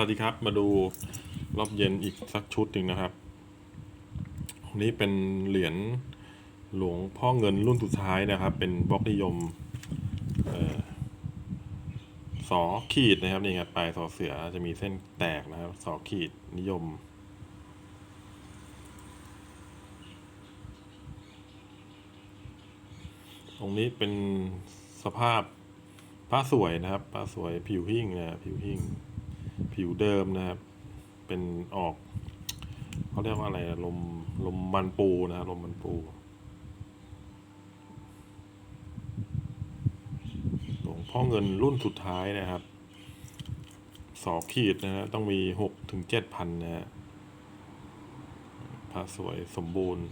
วัสดีครับ มาดูรอบเย็นอีกสักชุดหนึ่งนะครับอันนี้เป็นเหรียญหลวงพ่อเงินรุ่นสุดท้ายนะครับ เป็นบล็อกนิยมอ่อสอขีดนะครับนี่ครับปลายสอเสือจะมีเส้นแตกนะครับสอขีดนิยม ตรงนี้เป็นสภาพพระสวยนะครับพระสวยผิวหิ้งนะผิวหิ้ง ผิวเดิมนะครับ เป็นออกเขาเรียกว่าอะไรลมลมมันปูนะลมมันปูหลวงพ่อเงินรุ่นสุดท้ายนะครับสองขีดนะฮะต้องมีหกถึงเจ็ดพันนะฮะพระสวยสมบูรณ์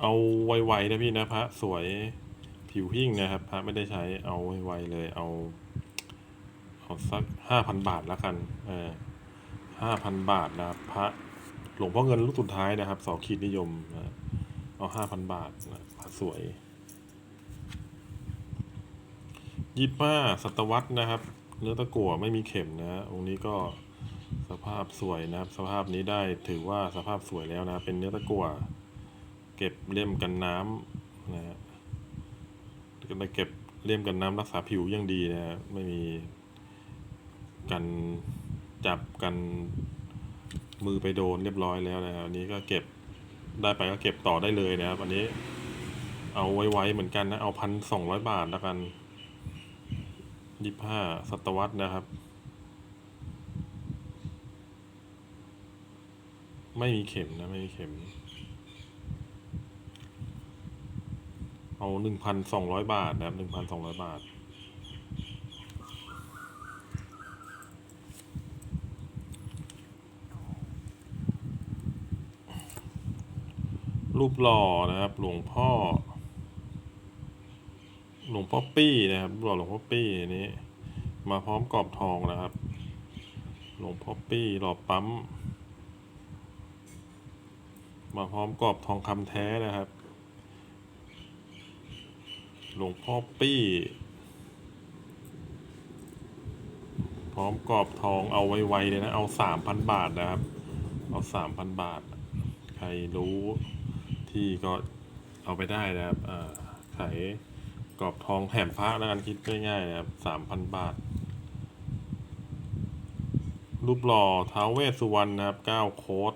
เอาไวๆนะพี่นะพระสวยผิวหิ้งนะครับ พระไม่ได้ใช้เอาไวๆเลยเอา เอาสักห้าพันบาทแล้วกันเออห้าพันบาทนะครับ พระหลวงพ่อเงินรุ่นสุดท้ายนะครับสองขีดนิยมนะเอาห้าพันบาทนะพระสวยยี่ห้าศตวรรษนะครับ เนื้อตะกั่วไม่มีเข็มนะองค์นี้ก็สภาพสวยนะครับ สภาพนี้ได้ถือว่าสภาพสวยแล้วนะ เป็นเนื้อตะกั่ว เก็บเล่มกันน้ำนะฮะก็ได้เก็บเล่มกันน้ำรักษาผิวอย่างดีนะฮะไม่มีกันจับกันมือไปโดนเรียบร้อยแล้วนะครับอันนี้ก็เก็บได้ไปก็เก็บต่อได้เลยนะครับอันนี้เอาไว้ๆเหมือนกันนะ เอาพันสองร้อยบาทแล้วกันยี่ห้าศตวรรษนะครับ ไม่มีเข็มนะ ไม่มีเข็ม เอาหนึ่งพันสองร้อยบาทนะครับหนึ่งพันสองร้อยบาท รูปหล่อนะครับ หลวงพ่อ หลวงพ่อปี้นะครับรูปหล่อหลวงพ่อปี้นี้ มาพร้อมกรอบทองนะครับ หลวงพ่อปี้หล่อปั๊ม มาพร้อมกรอบทองคำแท้นะครับ หลวงพ่อปี้ พร้อมกรอบทองเอาไวๆเลยนะ เอาสามพันบาทนะครับ เอาสามพันบาท ใครรู้ที่ก็เอาไปได้นะครับขายกรอบทองแถมพระแล้วกันคิดง่ายๆนะครับสามพันบาท รูปหล่อท้าวเวสสุวรรณนะครับเก้าโค้ด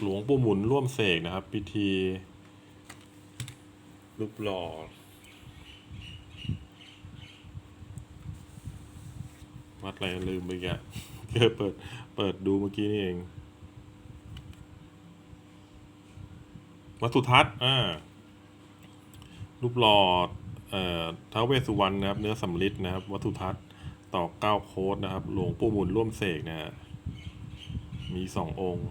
หลวงปู่หมุนร่วมเสกนะครับ พิธี รูปหล่อวัดอะไรลืมไปแกะเคยเปิด เปิดดูเมื่อกี้นี่เอง วัดสุทัศน์อ่ารูปหล่อเอ่อท้าวเวสสุวรรณนะครับ เนื้อสำลิดนะครับ วัดสุทัศน์ต่อเก้าโคดนะครับ หลวงปู่หมุนร่วมเสกนะฮะมีสององค์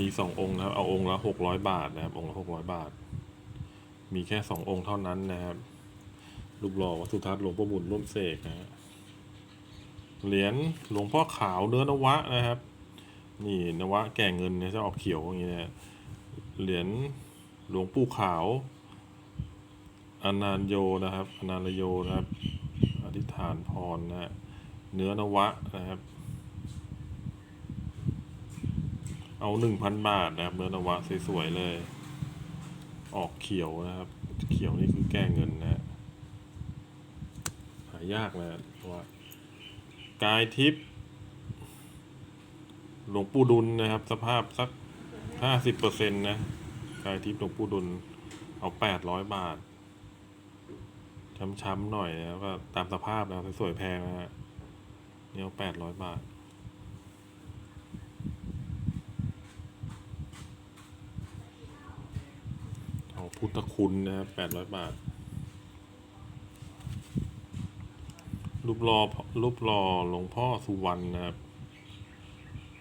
มีสององค์นะครับ เอาองค์ละหกร้อยบาทนะครับ องค์ละหกร้อยบาท มีแค่สององค์เท่านั้นนะครับรูปหล่อวัดสุทัศน์หลวงพ่อหมุนร่วมเสกนะฮะเหรียญหลวงพ่อขาวเนื้อนวะนะครับ นี่นวะแก่เงินเนี่ยจะออกเขียวอย่างนี้นะเหรียญหลวงปู่ขาวอนันโยนะครับอนันโยนะครับ อธิษฐานพรนะเนื้อนวะนะครับ เอาหนึ่งพันบาทนะครับเนื้อนวะสวยๆเลย ออกเขียวนะครับ เขียวนี่คือแก้เงินนะฮะหายากนะว่ากายทิพย์หลวงปู่ดุลนะครับ สภาพสักห้าสิบเปอร์เซ็นต์นะ กายทิพย์หลวงปู่ดุล เอาแปดร้อยบาท ช้ำๆหน่อยนะก็ตามสภาพนะสวยๆแพงนะฮะนี่เอาแปดร้อยบาท พุทธคุณนะครับแปดร้อยบาท รูปรอรูปรอหลวงพ่อสุวรรณนะครับ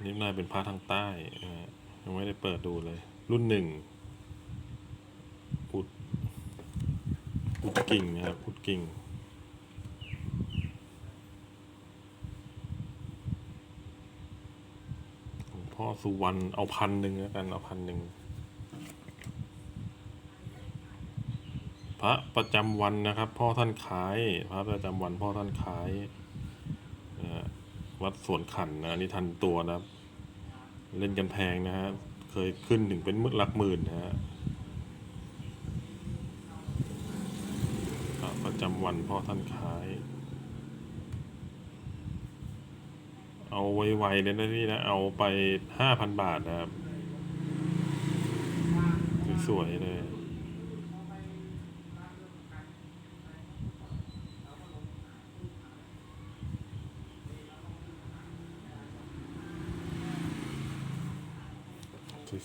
นี่น่าเป็นพระทางใต้นะยังไม่ได้เปิดดูเลย รุ่นหนึ่งอุดอุดกิ่งนะครับอุดกิ่งหลวงพ่อสุวรรณเอาพันหนึ่งแล้วกันเอาพันหนึ่ง พระประจำวันนะครับ พ่อท่านขายพระประจำวันพ่อท่านขายวัดสวนขันนะนี่ทันตัวนะครับ เล่นกันแพงนะฮะเคยขึ้นถึงเป็นมื่นหลักหมื่นนะฮะพระประจำวันพ่อท่านขาย เอาไวๆเลยนะพี่นะ เอาไปห้าพันบาทนะครับ สวยๆเลย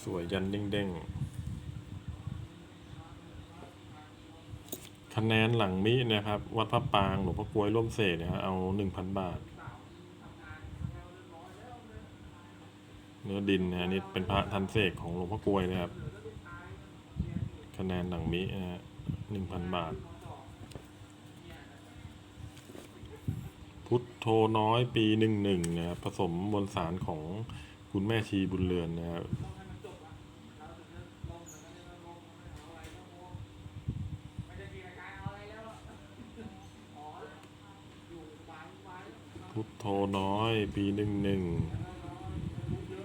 สวยๆ ยันเด้งๆ คะแนนหลังมินะครับ วัดพระปางหลวงพ่อกลวยร่วมเสกนะฮะเอาหนึ่งพันบาท เนื้อดินนะนี่เป็นพระทันเสกของหลวงพ่อกลวยนะครับ คะแนนหลังมินะฮะหนึ่งพันบาท พุทโธน้อยปีหนึ่งหนึ่งนะครับผสมมวลสารของคุณแม่ชีบุญเรือนนะครับ พุทน้อย ปีหนึ่งหนึ่ง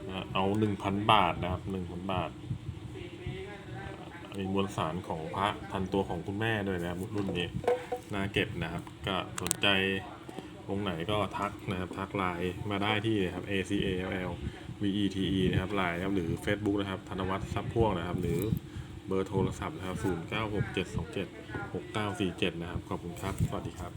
นะเอาหนึ่งพันบาทนะครับหนึ่งพันบาทมีมวลสารของพระทันตัวของคุณแม่ด้วยนะครับรุ่นนี้น่าเก็บนะครับ ก็สนใจองค์ไหนก็ทักนะครับทักไลน์มาได้ที่นะครับ A C A L L V E T E นะครับไลน์นะครับหรือ Facebook นะครับธนวัฒน์ทรัพย์พ่วงนะครับ หรือเบอร์โทรศัพท์นะครับ0 9 6 7 2 7 6 9 4 7 นะครับ ขอบคุณครับ สวัสดีครับ